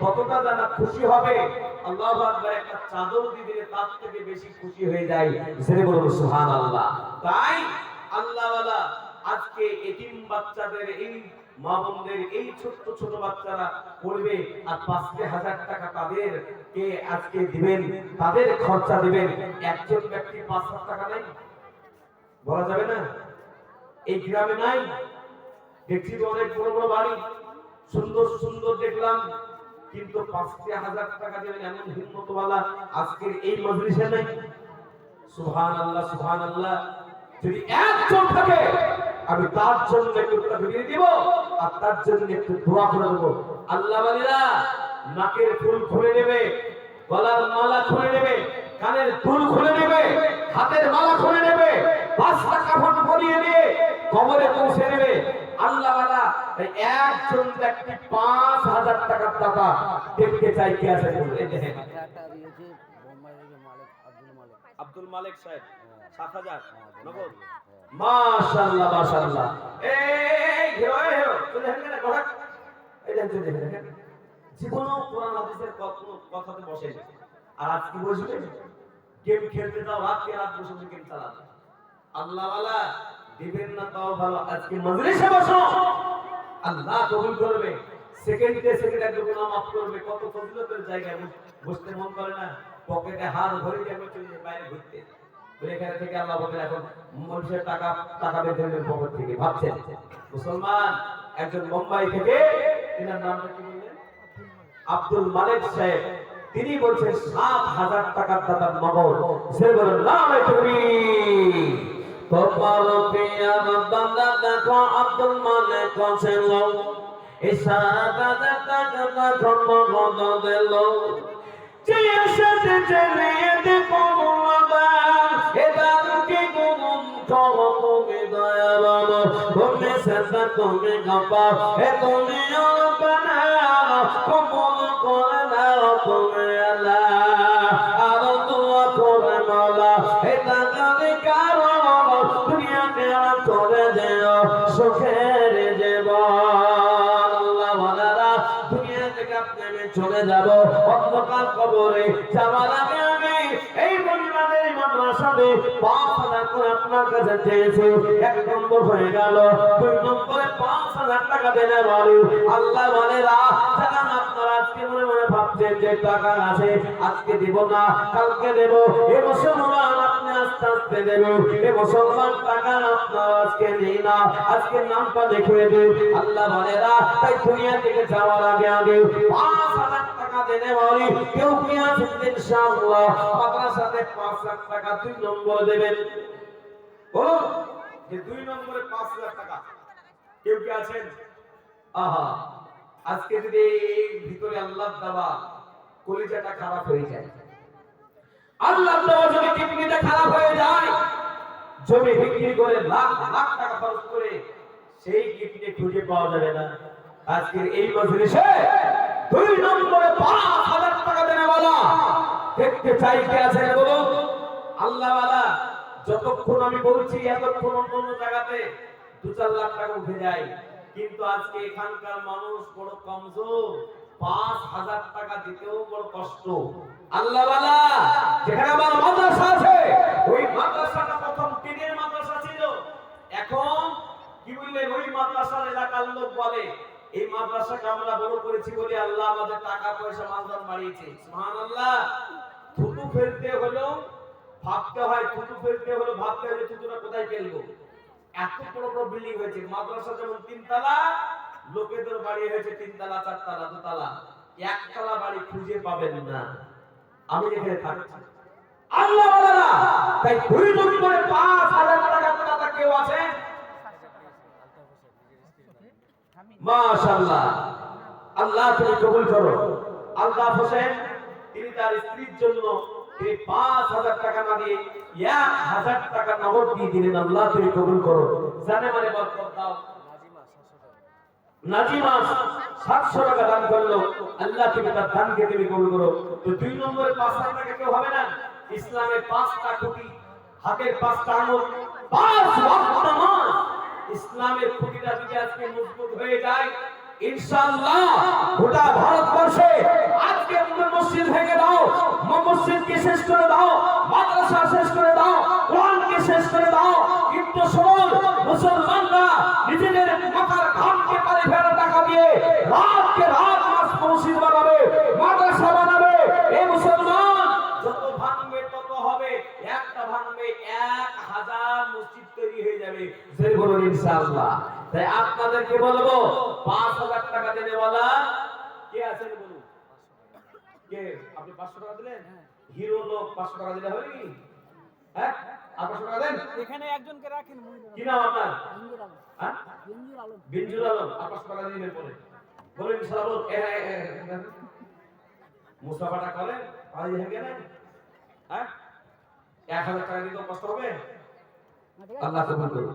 ততটা যারা খুশি হবে, আল্লাহ আকবার একটা চাদর দিয়ে দিলে তার থেকে বেশি খুশি হয়ে যায়। সেটা বলুন সুহান আল্লাহ তাই আল্লাহওয়ালা আজকে এতিম বাচ্চাদের এই মা বোনদের, এই ছোট্ট ছোট বাচ্চারা পড়বে আর পাঁচটি হাজার টাকা তাদের কে আজকে দিবেন, তাদের খরচা দিবেন। একজন ব্যক্তি পাঁচ হাজার টাকা নাই বলা যাবে না? এই গ্রামে নাই। দেখছি অনেক বড় বড় বাড়ি। সুন্দর সুন্দর দেখলাম। কিন্তু পাঁচটি হাজার টাকা দেবেন এমন হিম্মতওয়ালা আজকের এই মজলিসে নেই। সুহান আল্লাহ সুহান আল্লাহ যদি একজন থাকে, আমি তার জন্য একটু দিব আর তার জন্য একটু দোয়া করে দেবো। আল্লাহ বালিরা নাকের ফুল খুলে নেবে, গলার মালা খুলে নেবে, কানের দুল খুলে নেবে, হাতের মালা খুলে নেবে, পাঁচটা কাফন পরিয়ে দিয়ে কবরে পৌঁছে নেবে আল্লাহ বালা তাই একজন ব্যক্তি পাঁচ হাজার টাকার টাকা দেখতে চাই, কে আছে আব্দুল মালিক সাহেব, সাত হাজার, নগদ। মাশাআল্লাহ মাশাআল্লাহ। এই হিরো হিরো, চলে দেখেন না ঘোড়া এই দেখেন চলে দেখেন। জীবনও কোরআন হাদিসের কথাতে বসে আর আজ কি বসবে? গেম খেলতে দাও রাত কে রাত বসে গেম চালাবে। আল্লাহ ওয়ালা দিবেন না, তাও ভালো। আজকে মজলিসে বসো। আল্লাহ কবুল করবে। গুনাহ মাফ করবে কত ফজিলতের বসতে মন করে না। পকেটে হাত ভরে চলে বাইরে ঘুরতে। এখানে থেকে আল্লাহ বলেন এখন মানুষের টাকা টাকা বেঁধে নেবেন পকেট থেকে। ভাবছেন। মুসলমান, একজন মুম্বাই থেকে তিনার নামটা কি বললেন? আব্দুল মালিক সাহেব। তিনি বলছেন, সাত হাজার টাকার দাদার নগদ। সে বলেন, নাম তোমার পিয়ার বান্দা দেখো আব্দুল মালিক ছিল এই সাত হাজার টাকা দেখো নগদ দিল যে এসেছে চেলিয়ে দেখো এবার কি গুণ তুমি দয়াবান তুমি সেটা তুমি গাপা এ তুমি অল্পনা কবল করে নাও তুমি আল্লাহ আপনারা আজকে দিব দেব। দেব। নামটা দেখিয়ে দিন। আল্লাহ তাই দুনিয়া থেকে যাওয়ার আগে আগে পাঁচ হাজার টাকা দেনে বলি কেউ কি আল্লাহ যদি কিডনিটা খারাপ হয়ে যায়। জমি বিক্রি করে লাখ লাখ টাকা খরচ করে, সেই কিডনি খুঁজে পাওয়া যাবে না। আজকের এই মজলিসে দুই নম্বরে পাঁচ বলা দেখতে চাই কে আছেন বলুন। আল্লাহ যতক্ষণ আমি বলছি, এতক্ষণ অন্য জায়গাতে দু চার লাখ টাকা উঠে যায়। কিন্তু আজকে এখানকার মানুষ বড় কমজোর, পাঁচ হাজার টাকা দিতেও বড় কষ্ট। আল্লাহ যেখানে আমার মাদ্রাসা আছে, ওই মাদ্রাসাটা প্রথম টিনের মাদ্রাসা ছিল। এখন কি বললেন? ওই মাদ্রাসার এলাকার লোক বলে এই মাদ্রাসাকে আমরা বড় করেছি বলে আল্লাহ আমাদের টাকা পয়সা মাদ্রাস বাড়িয়েছে। সুবহানাল্লাহ। থুতু ফেলতে হলো, ভাবতে হয় থুতু ফেলতে হলো, ভাবতে যে থুতুটা কোথায় ফেলব? এত বড় বড় বিল্ডিং হয়েছে, মাদ্রাসা যেমন তিনতলা, লোকেদের বাড়ি হয়েছে তিনতলা, চারতলা একতলা বাড়ি খুঁজে পাবেন না। আমি থাকছি। আল্লাহ তাই নম্বরে পাঁচ হাজার টাকা কেউ আছে মাশাআল্লাহ। আল্লাহ তুমি কবুল করো। আলতাফ হোসেন, তিনি তার স্ত্রীর জন্য তিনি পাঁচ হাজার টাকা না দিয়ে এক হাজার টাকা নগদ দিয়ে দিলেন। আল্লাহ তুমি কবুল করো। জানে মানে বরকত দাও। নাজিমা সাতশো টাকা দান করল। আল্লাহ তুমি তার দানকে তুমি কবুল করো। তো দুই নম্বরে পাঁচ হাজার টাকা কেউ হবে না? ইসলামের পাঁচটা খুঁটি হাতের পাঁচটা আঙুল, পাঁচ নামাজ। ইসলামের খুঁটিটা যদি আজকে মজবুত হয়ে যায়, ইনশাআল্লাহ গোটা ভারতবর্ষে আজকে তুমি মসজিদ ভেঙে দাও, ম- মসজিদকে শেষ করে দাও, মাদ্রাসা শেষ করে দাও, কোরআনকে শেষ করে দাও। কিন্তু শোন, মুসলমানরা নিজেদের মাথার ঘামকে পানি ফেরা টাকা দিয়ে রাতকে রাত মাস মসজিদ বানাবে, মাদ্রাসা ইনশাআল্লাহ তাই আপনাদেরকে বলব পাঁচ হাজার টাকা দেবে বলা। কে আছেন বলুন? কে? আপনি পাঁচশো টাকা দিলেন? হিরো লোক পাঁচশো টাকা দিলে হবে কি হ্যাঁ? আর পাঁচশো টাকা দেন? এখানে একজনকে রাখেন কি নাম আপনার? বেঞ্জুর আলম। বেঞ্জুর আলম। বিঞ্জুর আলম। আর পাঁচশো টাকা দিবেন পরে। বলুন ইনশাআল্লাহ বলুন এ, এ, এ, এ, এ, মুসাফাটা করে পানি ভেঙে হ্যাঁ? এক হাজার টাকা দিতে কষ্ট হবে। আল্লাহ কবুল করুন।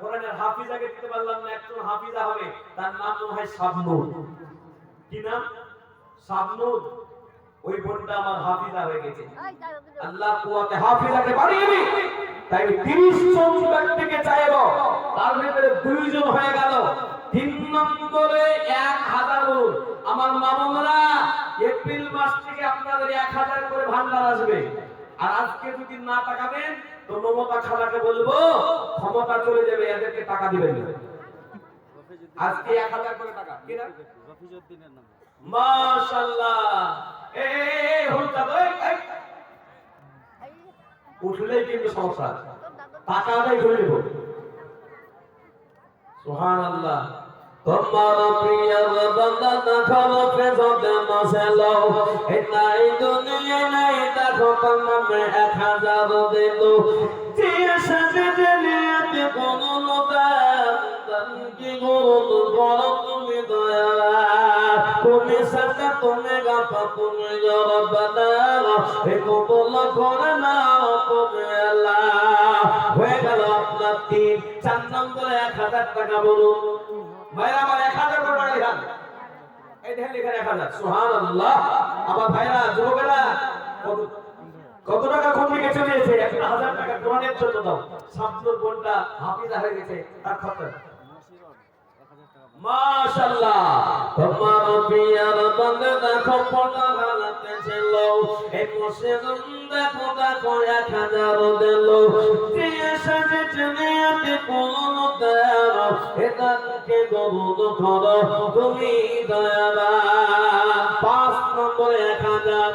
কোরআনের হাফিজাকে দিতে পারলাম না একজন হাফিজা হবে তার নাম মনে হয় শাবনুর। কি নাম? শাবনুর। ওই বোনটা আমার হাফিজা হয়ে গেছে। আল্লাহ কুয়াতে হাফিজাকে বাড়িয়ে দি তাই 30 জন ব্যক্তিকে চাইব। তার ভিতরে দুইজন হয়ে গেল। তিন নম্বরে এক হাজার বলুন। আমার মামুনরা এপ্রিল মাস থেকে আপনাদের এক হাজার করে ভান্ডার আসবে। আর আজকে যদি না টাকা দেন তো মমতা খালাকে বলব, ক্ষমতা চলে যাবে, এদেরকে টাকা দিবেন না। আজকে এক হাজার করে টাকা। কি না রফিজউদ্দিনের নাম মাশাআল্লাহ এ হুলটা এই এই। উঠলেই কিন্তু সমস্যা। টাকাটাই ধরে নেব। সুবহানাল্লাহ। তোমার প্রিয় বান্দা নাই দুনিয়া তুমি আল্লাহ হয়ে গেল আপনার তিন চার এক হাজার টাকা বলুন ভাইরা আমার এক হাজার টাকা এই দেখেন লিখেন এক হাজার। সুহান আল্লাহ ভাইরা, যুবকেরা কত টাকা কোন দিকে চলে গেছে? একটা হাজার টাকা কোরআনের জন্য দাও। সাবনুর বোনটা হাফিজা হয়ে গেছে, তার টাকা মাশাআল্লাহ। তোমার পিয়ার বন্দে দেখো পড়া গালাতে ছিল এই মুসলিম দেখো দেখো এক হাজার দিল। দিয়ে সাজে চলে কোন দেব এদানকে গবুদ করো, তুমি দয়ালা পাঁচ নম্বর এক হাজার।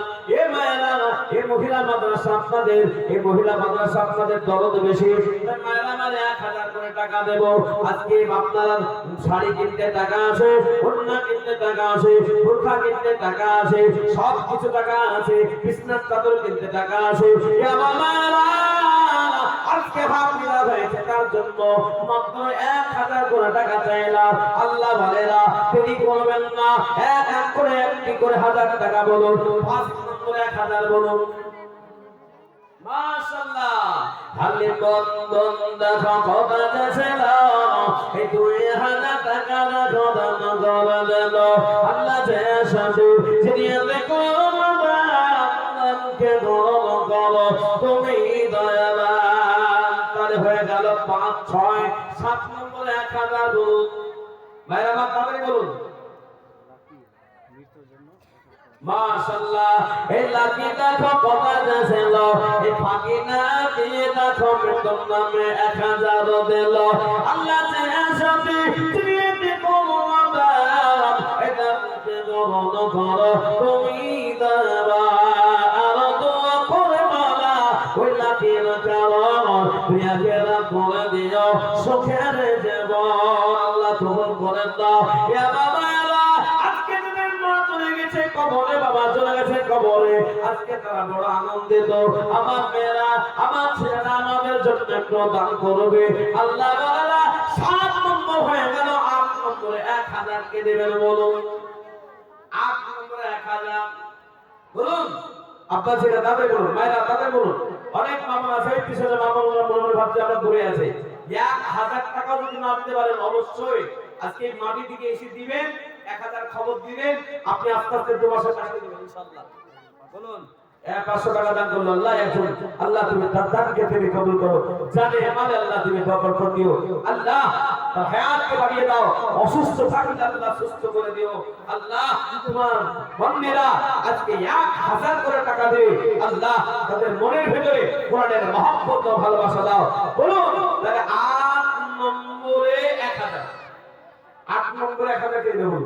মহিলা মাদ্রাসা আপনাদের এ মহিলা মাদ্রাসা আপনাদের দরদ বেশি। এক হাজার করে টাকা চাইলাম আল্লাহ বলেরা দেরি করবেন না। এক এক করে একটি করে হাজার টাকা বলুন। পাঁচ এক হাজার বলুন। খালি বন্ধন দেখা কথা যাচ্ছিল এই দুই হাজার টাকা দেখো দাম করে দিল আল্লাহ যে সাথে চিনিয়ে করো কে গরম তুমি মাশাআল্লাহ এই লাকি দেখো কথা যাচ্ছিল এই ফাঁকি না দিয়ে দেখো মৃত্যুর নামে এক হাজার দিল। আল্লাহ যে কে গ্রহণ করো তুমি দেবা আর দোয়া করে মালা আজকে তারা বড় আনন্দিত আমার মেয়েরা, আমার ছেলেরা আমাদের জন্য একটু দান করবে। আল্লাহ সাত নম্বর হয়ে গেল, আট নম্বরে এক হাজার কে দেবেন বলুন? আট নম্বরে এক হাজার। বলুন, আপনার বলুন, মায়েরা বলুন। অনেক মামা আছে পিছনে মামা মনে ভাবছে আমরা ঘুরে আছে। এক হাজার টাকা যদি না দিতে পারেন, অবশ্যই আজকে মাটি দিকে এসে দিবেন, এক হাজার খবর দিবেন, আপনি আস্তে আস্তে দু মাসের টাকা দিবেন ইনশাল্লাহ আজকে এক হাজার করে টাকা দেবে আল্লাহ তাদের মনের ভেতরে কোরআনের মহব্বত ভালোবাসা দাও। বলুন, তাহলে আট আট নম্বরে এক হাজার কে দেবো?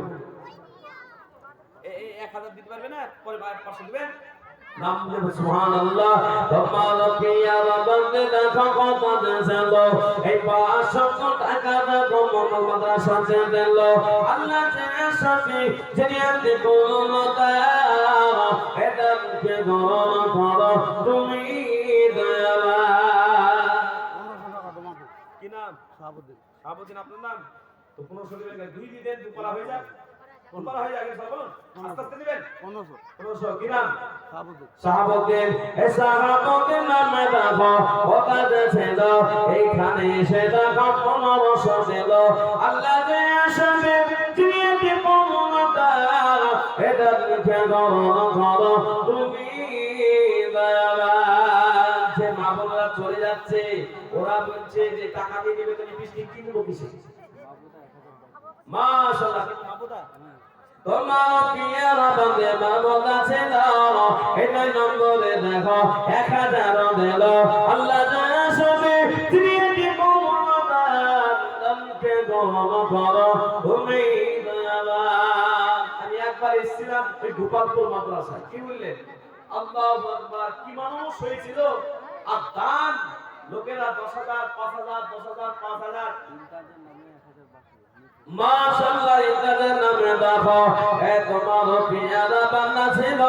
এক হাজার দিতে পারবে না পরে পাঁচশো দিবেন নাম দেব সুবহানাল্লাহ। তোমার পিয়া বান্দে দেখো কত দেশাল এই 500 টাকা দেখো মাদ্রাসাতে দিল আল্লাহ যে সাথে জেনিয়াতে কোনতা এটা কে গরম করো তুমি দয়ালা। পনেরোশো টাকা জমা দিন কি নাম? শাহাবুদ্দিন। শাহাবুদ্দিন আপনার নাম? তো পনেরোশো দিবেন দুই দিন দুপালা হয়ে যাক এইখানে এসে দেখো দিল। আল্লাহ যে আসবে এটা তুমি যে মা বোনরা চলে যাচ্ছে ওরা বলছে যে টাকা দিয়ে দেবে তুমি বৃষ্টি কিনবো কিসে? মাশাআল্লাহ। নম্বরে দেখো, এক হাজার দিল। আল্লাহ জানা সবে তিনি মমতাকে গরম করো। তুমি আমি একবার এসেছিলাম ওই গোপালপুর মাদ্রাসায়। কি বললেন? আল্লাহ আকবার। কি মানুষ হয়েছিল? আর দান লোকেরা দশ হাজার, পাঁচ হাজার, দশ হাজার, পাঁচ হাজার। মাশাআল্লাহ ইতাদের নামে দেখো, এ তোমার পিয়ারা বান্দা ছিল,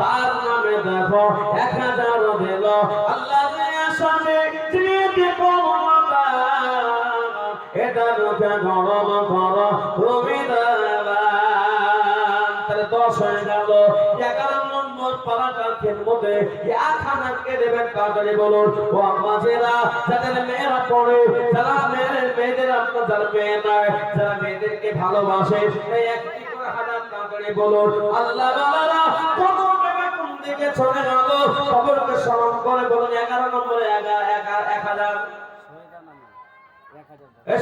তার নামে দেখো, এক হাজার দিল। আল্লাহ যে আসবে তুমি দিব মমতা এটা রূপে গরম করো তুমি দাবান তাহলে পাড়াটার খেদমতে এক হাজারকে দেবেন তাড়াতাড়ি বলুন। ও আমাজেরা যাদের মেয়েরা পড়ে, যারা মেয়েদের মেয়েদের আপনার যারা মেয়ে নয়, যারা মেয়েদেরকে ভালোবাসে এই একটি করে হাজার তাড়াতাড়ি বলুন। আল্লাহ বাবারা কত দিকে চলে গেল? খবরকে স্মরণ করে বলুন, এগারো নম্বরে এগারো এগারো এক হাজার।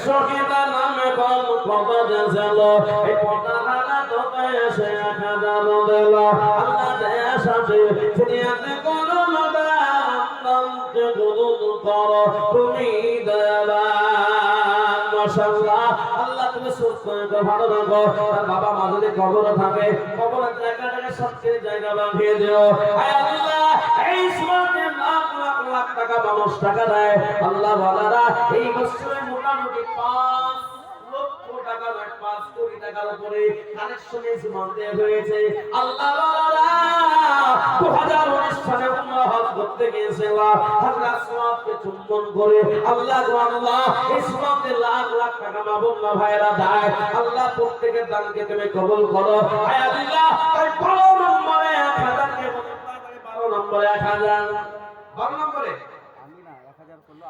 শহীদা নামে কম কত দেশাল এই পটা তোকে এসে এক হাজার দিল। আল্লাহ সাথে দুনিয়াতে কোন নামকে গুরু করো, তুমি আল্লাহ এই সময় লাখ লাখ টাকা মানুষ টাকা আল্লাহ বলারা, এই বছরে মোটামুটি পাঁচ লক্ষ টাকা নয় পাঁচ কোটি টাকার উপরে কানেকশনে জীবন দেওয়া হয়েছে। আল্লাহ দু হাজার অনুষ্ঠানে উমরা হজ করতে গিয়েছিলাম হাজরা সোয়াবকে চুম্বন করে আল্লাহ আল্লাহ এই সোয়াবকে লাখ লাখ টাকা মা বোন ভাইরা দেয়। আল্লাহ প্রত্যেকের দানকে তুমি কবুল করো। হায় আল্লাহ, তাই বারো নম্বরে এক হাজারকে বারো নম্বরে এক হাজার। বারো নম্বরে আমি না এক হাজার করল এই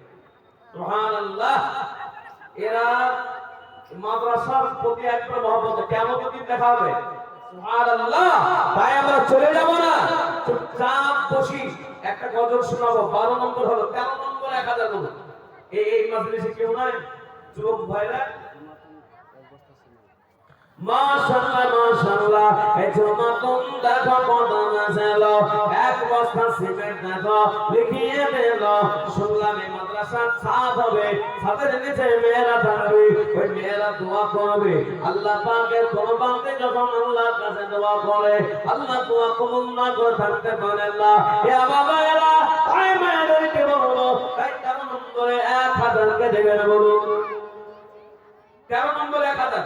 সুবহানাল্লাহ। এরা মাদ্রাসার প্রতি একটা মহব্বত। কেমন দিন দেখা হবে? সুবহানাল্লাহ। তাই আমরা চলে যাব না। চুপচাপ বসি। একটা গজল শোনাবো। বারো নম্বর হলো তেরো নম্বর এক হাজার দেবো এই এই মাজলিসে কেউ নাই? যুবক ভাইরা জমাতেন এক বস্তা সিমেন্ট মাশাআল্লাহ মাশাআল্লাহ। এই জমাতুন আল্লাহ পাকের কোন আল্লাহ দোয়া কবুল থাকতে পারে না। এ বাবা এরা তাই মেয়েদেরকে বলব তাই তেরো নম্বরে এক হাজারকে দেবেন বলুন। তেরো নম্বরে এক হাজার?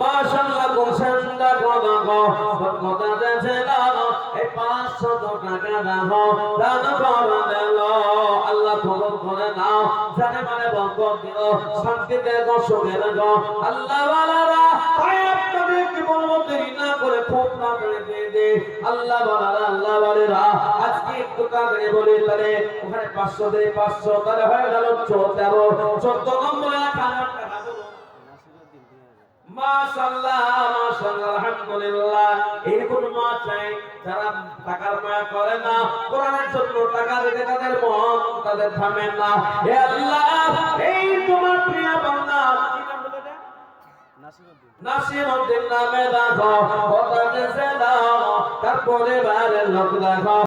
মাশাআল্লাহ গোসেন্দা গদাগো কথা দেছে দাও এই 500 টাকা করে আল্লাহ কবুল করে মানে দিও দেগো আল্লাহ ওয়ালারা দেরি না করে খুব দিয়ে দে। আল্লাহ ওয়ালারা আল্লাহ ওয়ালারা আজকে একটু তাহলে ওখানে 500 দেই 500 তাহলে হয়ে গেল 14 14 নম্বরে 1000 টাকা বলুন তাদের তাদের থামে না। এই তোমার প্রিয় বান্দা, কি বলে এটা? নাসিরউদ্দিন নামে দেখো কথা দেশে তার পরিবারের লোক দেখো